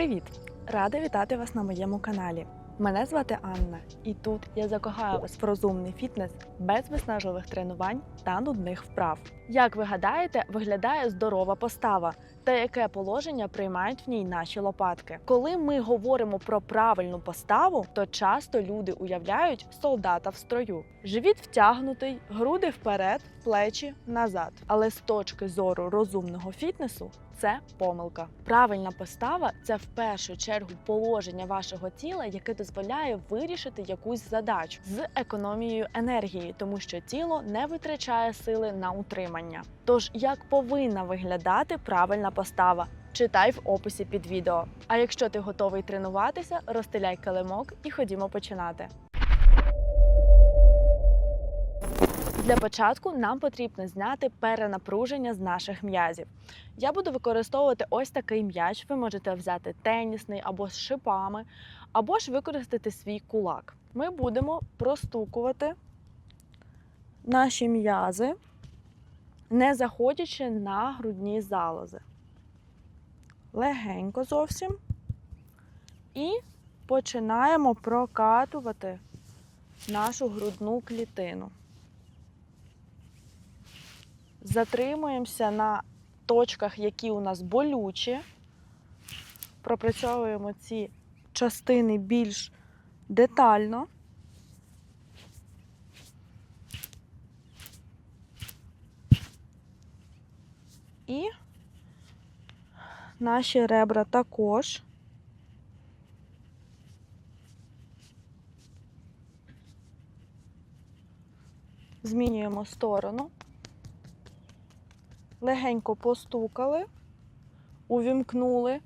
Привіт! Рада вітати вас на моєму каналі. Мене звати Анна, і тут я закохаю вас в розумний фітнес без виснажливих тренувань та нудних вправ. Як ви гадаєте, виглядає здорова постава та яке положення приймають в ній наші лопатки? Коли ми говоримо про правильну поставу, то часто люди уявляють солдата в строю. Живіт втягнутий, груди вперед, плечі назад. Але з точки зору розумного фітнесу це помилка. Правильна постава це в першу чергу положення вашого тіла, яке дозволяє вирішити якусь задачу з економією енергії, тому що тіло не витрачає сили на утримання. Тож, як повинна виглядати правильна постава? Читай в описі під відео. А якщо ти готовий тренуватися, розстеляй килимок і ходімо починати. Для початку нам потрібно зняти перенапруження з наших м'язів. Я буду використовувати ось такий м'яч. Ви можете взяти тенісний або з шипами, або ж використати свій кулак. Ми будемо простукувати наші м'язи, не заходячи на грудні залози. Легенько зовсім. І починаємо прокатувати нашу грудну клітину. Затримуємося на точках, які у нас болючі. Пропрацьовуємо ці частини більш детально. І наші ребра також. Змінюємо сторону легенько постукали, увімкнули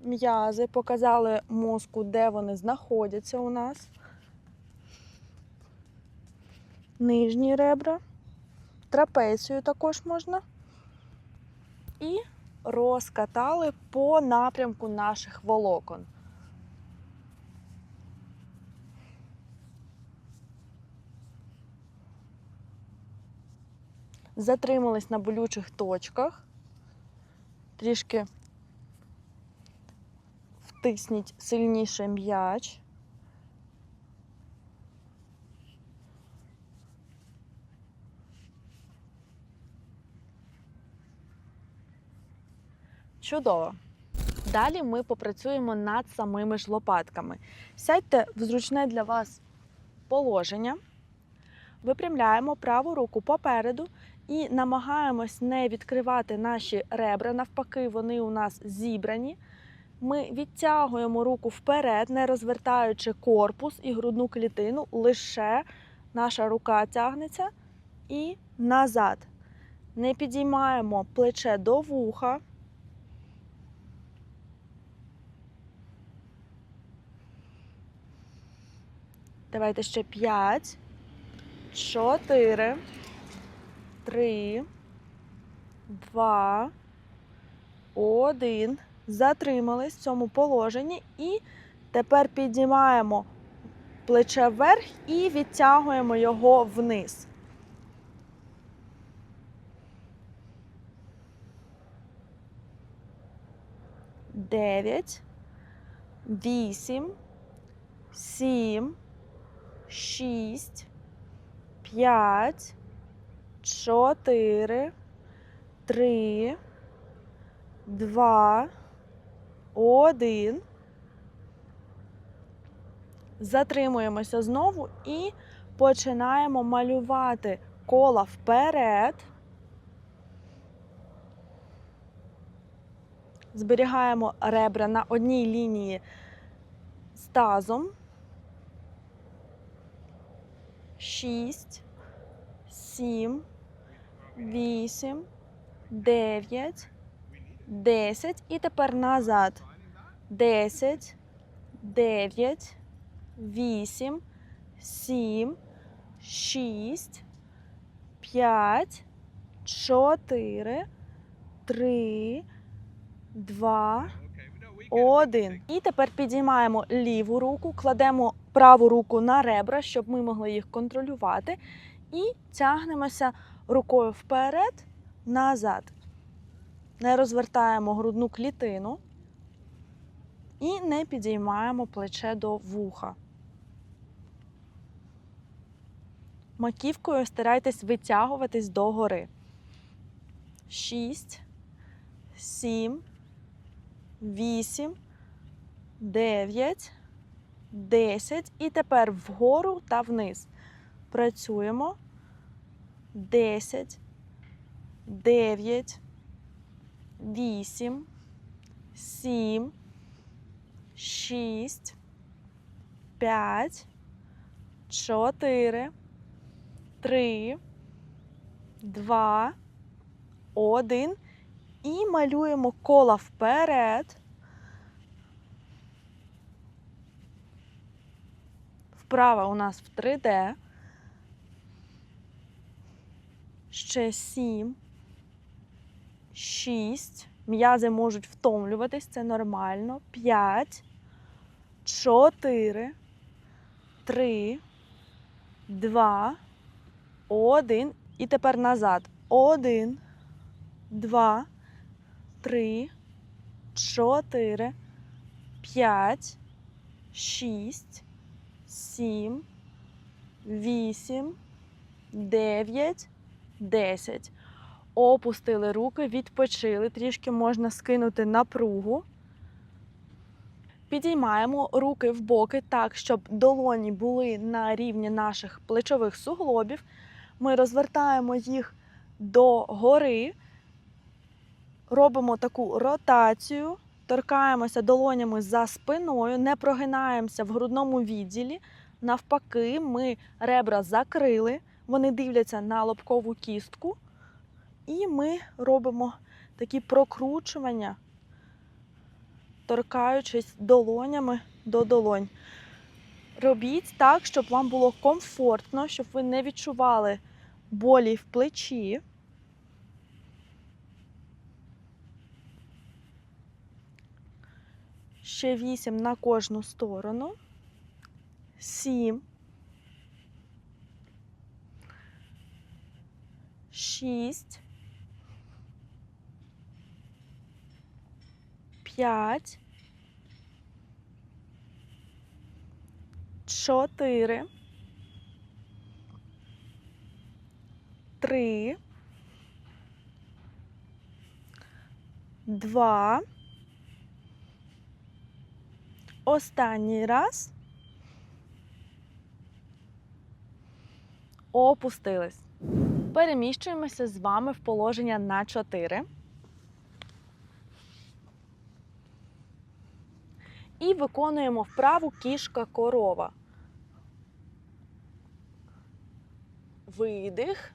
м'язи, показали мозку, де вони знаходяться у нас. Нижні ребра, трапецію також можна. І розкатали по напрямку наших волокон. Затримались на болючих точках. Трішки втисніть сильніше м'яч. Чудово. Далі ми попрацюємо над самими ж лопатками. Сядьте в зручне для вас положення, випрямляємо праву руку попереду і намагаємось не відкривати наші ребра, навпаки, вони у нас зібрані. Ми відтягуємо руку вперед, не розвертаючи корпус і грудну клітину, лише наша рука тягнеться і назад. Не підіймаємо плече до вуха. Давайте ще 5, 4, три, два, один. Затримались в цьому положенні. І тепер піднімаємо плече вверх і відтягуємо його вниз. Дев'ять, вісім, сім, шість, п'ять чотири, три, два, один. Затримуємося знову і починаємо малювати кола вперед. Зберігаємо ребра на одній лінії з тазом. Шість, сім вісім, дев'ять, десять. І тепер назад. Десять, дев'ять, вісім, сім, шість, п'ять, чотири, три, два, один. І тепер підіймаємо ліву руку, кладемо праву руку на ребра, щоб ми могли їх контролювати. І тягнемося рукою вперед, назад. Не розвертаємо грудну клітину. І не підіймаємо плече до вуха. Маківкою старайтесь витягуватись догори. Шість, сім, вісім, дев'ять, десять. І тепер вгору та вниз. Працюємо. Десять, дев'ять, вісім, сім, шість, п'ять, чотири, три, два, один. І малюємо кола вперед. Вправа у нас в 3D. Ще 7, 6. М'язи можуть втомлюватись, це нормально. 5, 4, 3, 2, 1. І тепер назад. 1, 2, 3, 4, 5, 6, 7, 8, 9, 10. Опустили руки, відпочили. Трішки можна скинути напругу. Підіймаємо руки в боки так, щоб долоні були на рівні наших плечових суглобів. Ми розвертаємо їх до гори, робимо таку ротацію, торкаємося долонями за спиною, не прогинаємося в грудному відділі. Навпаки, ми ребра закрили, вони дивляться на лобкову кістку. І ми робимо такі прокручування, торкаючись долонями до долонь. Робіть так, щоб вам було комфортно, щоб ви не відчували болі в плечі. Ще вісім на кожну сторону. Сім. Шість. П'ять. Чотири. Три. Два. Останній раз. Опустились. Переміщуємося з вами в положення на 4. І виконуємо вправу кішка корова. Видих.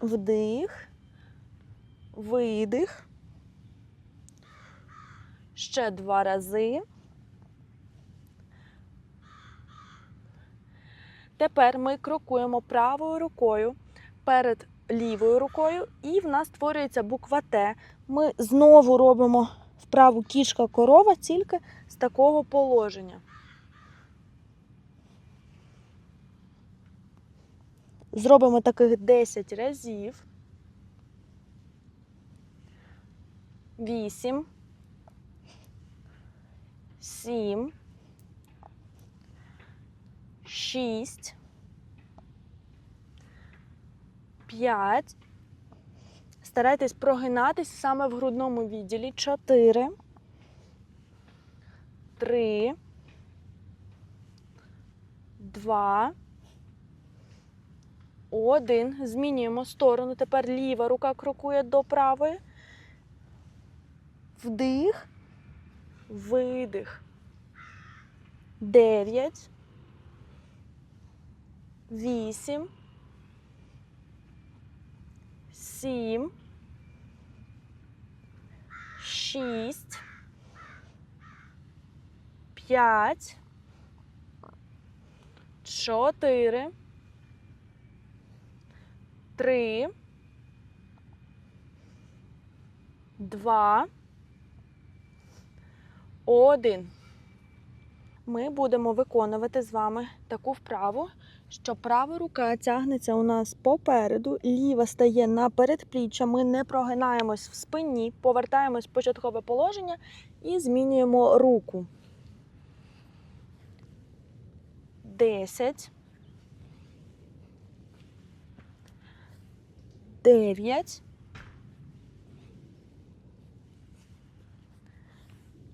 Вдих. Видих. Ще два рази. Тепер ми крокуємо правою рукою перед лівою рукою, і в нас створюється буква Т. Ми знову робимо вправу кішка корова тільки з такого положення. Зробимо таких 10 разів. 8, 7, 6, 5. Старайтесь прогинатись саме в грудному відділі. 4, 3, 2, 1. Змінюємо сторону. Тепер ліва рука крокує до правої. Вдих, видих. 9, 8, 7, 6, 5, 4, 3, 2, 1. Ми будемо виконувати з вами таку вправу, що права рука тягнеться у нас попереду, ліва стає на передпліччя, ми не прогинаємось в спині, повертаємось в початкове положення і змінюємо руку. 10. 9.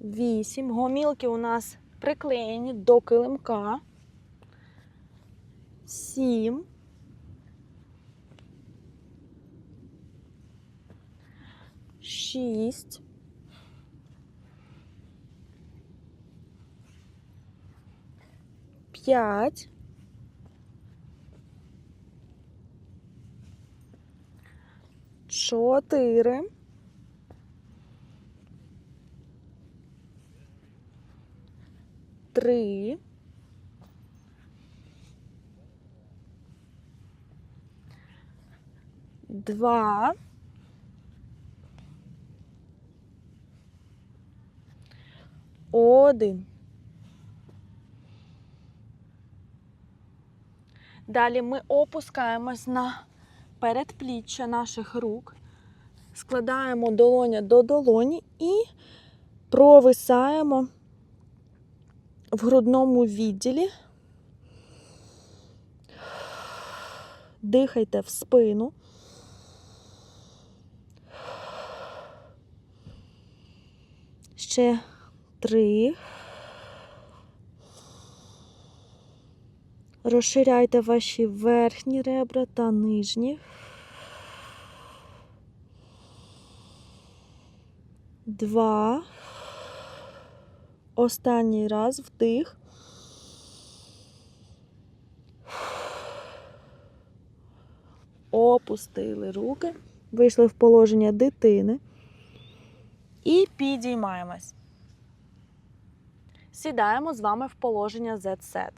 8. Гомілки у нас приклеєні до килимка. Сім. Шість. П'ять. Чотири. Три. Два. Один. Далі ми опускаємось на передпліччя наших рук, складаємо долоня до долоні і провисаємо в грудному відділі. Дихайте в спину. Ще три. Розширяйте ваші верхні ребра та нижні. Два. Останній раз вдих. Опустили руки, вийшли в положення дитини і підіймаємось. Сідаємо з вами в положення Z-set.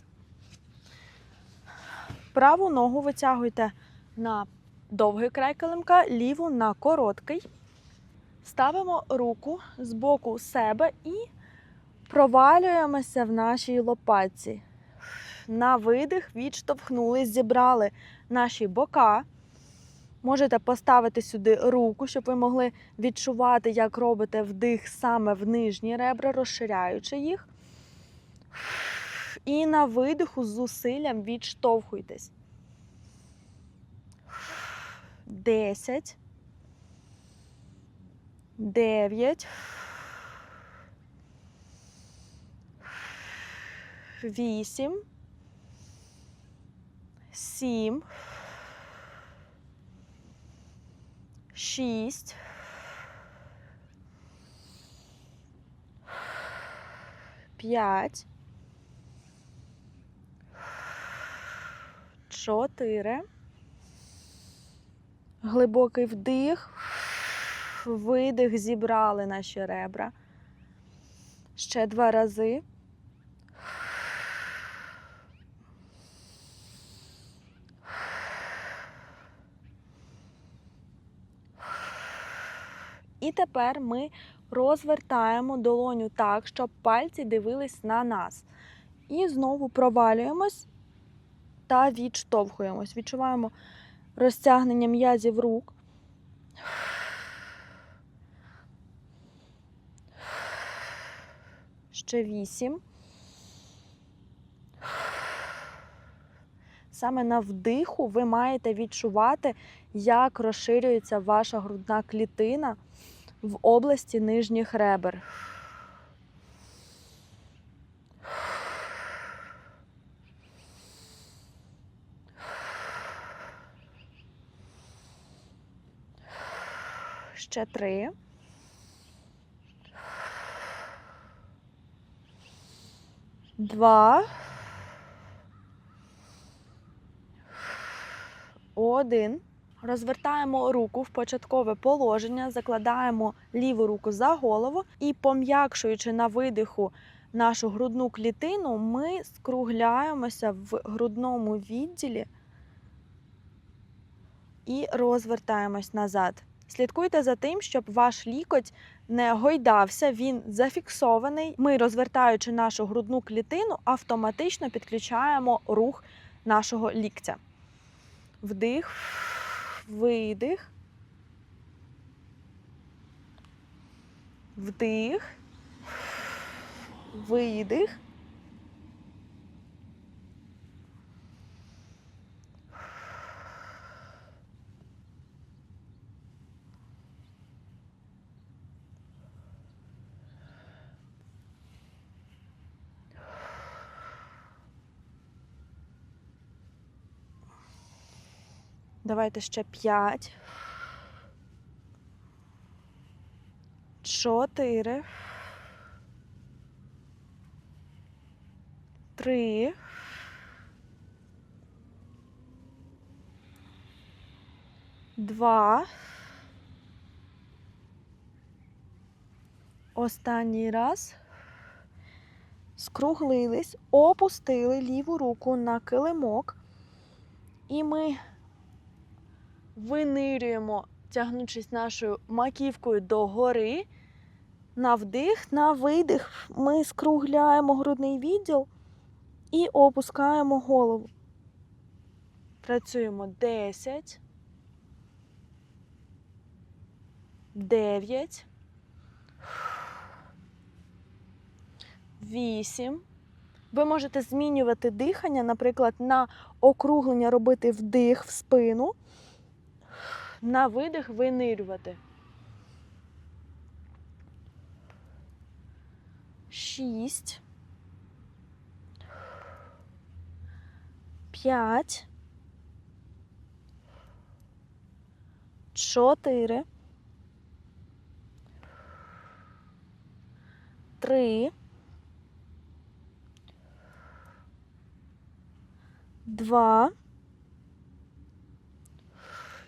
Праву ногу витягуйте на довгий край килимка, ліву на короткий. Ставимо руку з боку себе і провалюємося в нашій лопатці. На видих відштовхнули, зібрали наші бока. Можете поставити сюди руку, щоб ви могли відчувати, як робите вдих саме в нижні ребра, розширяючи їх. І на видиху з зусиллям відштовхуйтесь. Десять. Дев'ять. Вісім. Сім. Шість. П'ять. Чотири. Глибокий вдих. Видих, зібрали наші ребра. Ще два рази. І тепер ми розвертаємо долоню так, щоб пальці дивились на нас. І знову провалюємось та відштовхуємось. Відчуваємо розтягнення м'язів рук. Ще вісім. Саме на вдиху ви маєте відчувати, як розширюється ваша грудна клітина в області нижніх ребер. Ще три. Два. Один. Розвертаємо руку в початкове положення, закладаємо ліву руку за голову і, пом'якшуючи на видиху нашу грудну клітину, ми скругляємося в грудному відділі і розвертаємось назад. Слідкуйте за тим, щоб ваш лікоть не гойдався, він зафіксований. Ми, розвертаючи нашу грудну клітину, автоматично підключаємо рух нашого ліктя. Вдих, видих. Вдих, видих. Давайте ще п'ять. Чотири. Три. Два. Останній раз. Скруглились, опустили ліву руку на килимок. І ми винирюємо, тягнучись нашою маківкою догори. На вдих, на видих ми скругляємо грудний відділ і опускаємо голову. Працюємо 10, 9, 8. Ви можете змінювати дихання, наприклад, на округлення робити вдих в спину, на видих винирювати. Шість. П'ять. Чотири. Три. Два.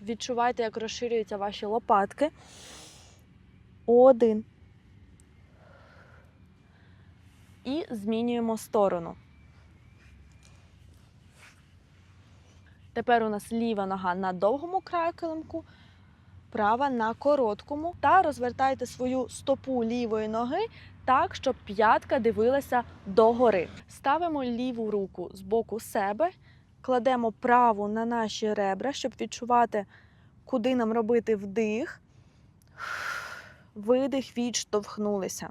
Відчувайте, як розширюються ваші лопатки. Один. І змінюємо сторону. Тепер у нас ліва нога на довгому краю килимку, права на короткому. Та розвертайте свою стопу лівої ноги так, щоб п'ятка дивилася догори. Ставимо ліву руку з боку себе, кладемо праву на наші ребра, щоб відчувати, куди нам робити вдих, видих, відштовхнулися.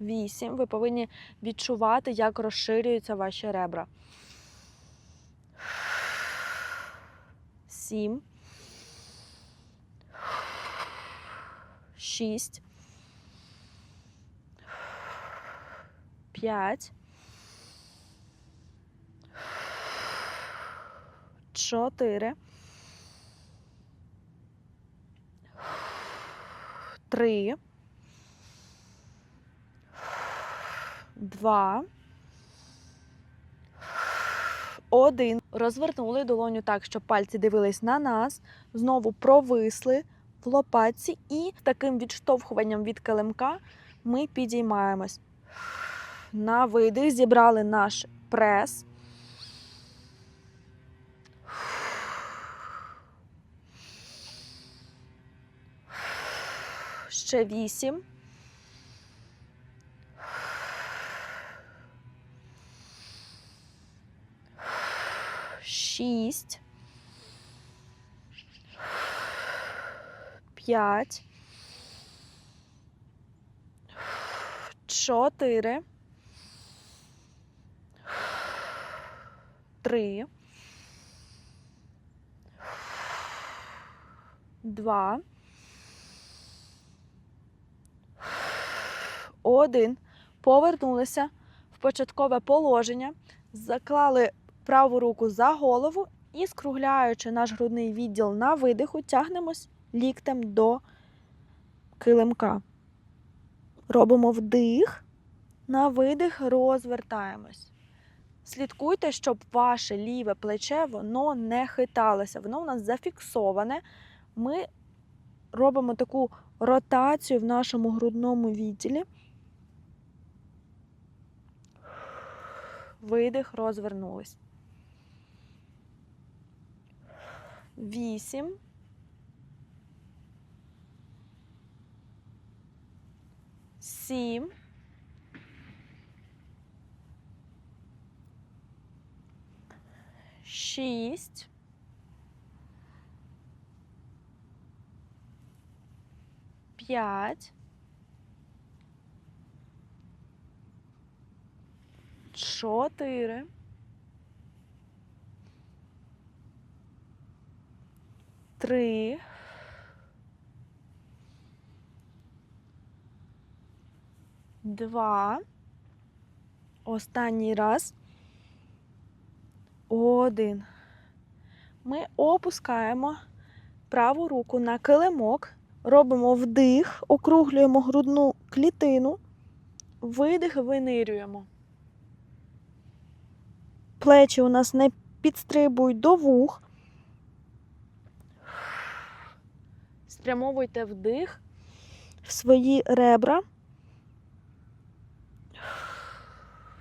Вісім. Ви повинні відчувати, як розширюються ваші ребра. Сім. Шість. П'ять. Чотири. Три. Два. Один. Розвернули долоню так, щоб пальці дивились на нас. Знову провисли в лопатці і таким відштовхуванням від килимка ми підіймаємось. На видих зібрали наш прес. Ще вісім. Шість. П'ять. Чотири. Три. Два. Один. Повернулися в початкове положення. Заклали праву руку за голову і, скругляючи наш грудний відділ на видиху, тягнемось ліктем до килимка. Робимо вдих, на видих розвертаємось. Слідкуйте, щоб ваше ліве плече воно не хиталося, воно у нас зафіксоване. Ми робимо таку ротацію в нашому грудному відділі. Видих, розвернулись. Вісім. сім, шість, п'ять, чотири, три, два, останній раз, один. Ми опускаємо праву руку на килимок, робимо вдих, округлюємо грудну клітину, видих, винирюємо. Плечі у нас не підстрибують до вух. Спрямовуйте вдих в свої ребра.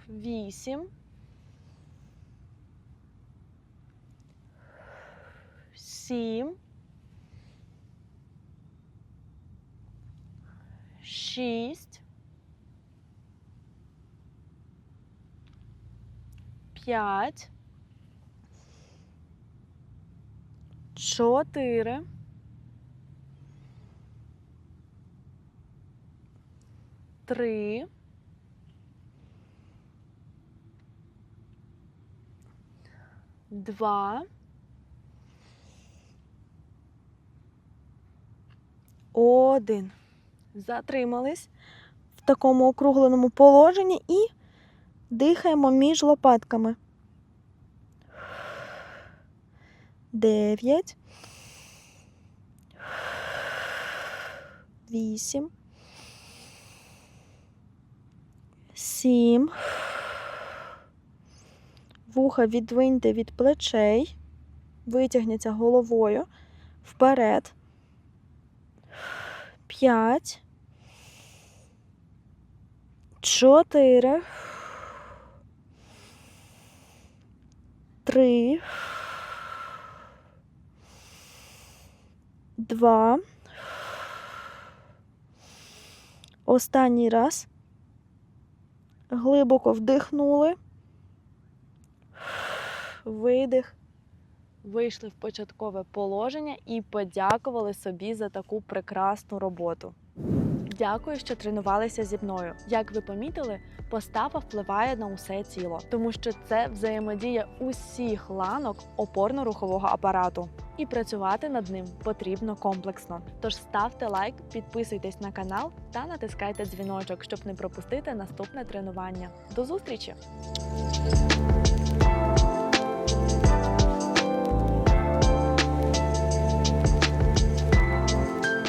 Вісім. Сім. Шість. П'ять. Чотири. Три. Два. Один. Затримались в такому округленому положенні і дихаємо між лопатками. Дев'ять. Вісім. Сім. Вуха відвиньте від плечей. Витягніться головою вперед. П'ять. Чотири. Три. Два. Останній раз. Глибоко вдихнули. Видих. Вийшли в початкове положення і подякували собі за таку прекрасну роботу. Дякую, що тренувалися зі мною. Як ви помітили, постава впливає на усе тіло, тому що це взаємодія усіх ланок опорно-рухового апарату. І працювати над ним потрібно комплексно. Тож ставте лайк, підписуйтесь на канал та натискайте дзвіночок, щоб не пропустити наступне тренування. До зустрічі!